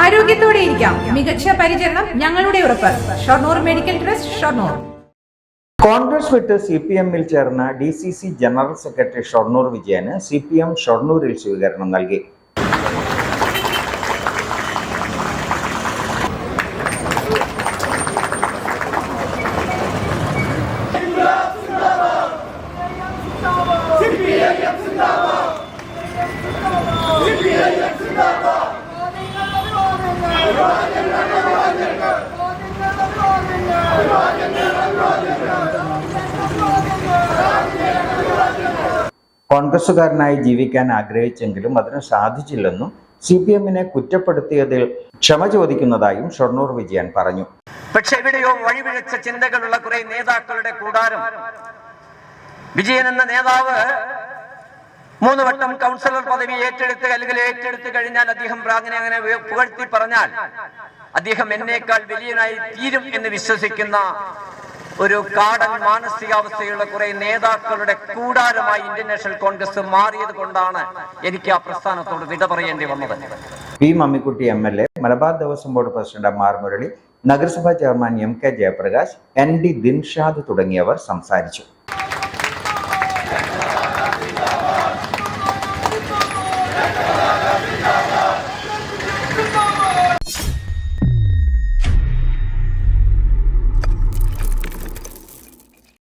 ആരോഗ്യത്തോടെ ഇരിക്കാം. മികച്ച പരിചരണം ഞങ്ങളുടെ ഉറപ്പ്. Shoranur medical trust Shoranur. Congress വിട്ട് സി പി എമ്മിൽ ചേർന്ന D C C general secretary Shoranur വിജയന് സി പി എം ഷൊർണൂരിൽ സ്വീകരണം നൽകി. കോൺഗ്രസുകാരനായി ജീവിക്കാൻ ആഗ്രഹിച്ചെങ്കിലും അതിന് സാധിച്ചില്ലെന്നും സി പി എമ്മിനെ കുറ്റപ്പെടുത്തിയതിൽ ക്ഷമ ചോദിക്കുന്നതായും ഷൊർണൂർ വിജയൻ പറഞ്ഞു. പക്ഷെ എവിടെയോ വഴിവിഴച്ച ചിന്തകളുള്ള കുറെ നേതാക്കളുടെ കൂടാരം. വിജയൻ എന്ന നേതാവ് മൂന്ന് വട്ടം കൗൺസിലർ പദവി ഏറ്റെടുത്ത് അല്ലെങ്കിൽ ഏറ്റെടുത്ത് കഴിഞ്ഞാൽ അദ്ദേഹം പ്രാജ്ഞനെ അങ്ങനെ പുകഴ്ത്തി പറഞ്ഞാൽ അദ്ദേഹം എന്നേക്കാൾ വലിയനായി തീരും എന്ന് വിശ്വസിക്കുന്ന ഒരു കാടൻ മാനസികാവസ്ഥയുള്ള കുറെ നേതാക്കളുടെ കൂടാരമായി ഇന്ത്യൻ നാഷണൽ കോൺഗ്രസ് മാറിയത് കൊണ്ടാണ് എനിക്ക് ആ പ്രസ്ഥാനത്തോട് വിട പറയേണ്ടി വന്നത്. P Mammikutty M L A Malabar Devaswom board president R Murali നഗരസഭാ chairman M K Jayaprakash N D Dinshad തുടങ്ങിയവർ സംസാരിച്ചു.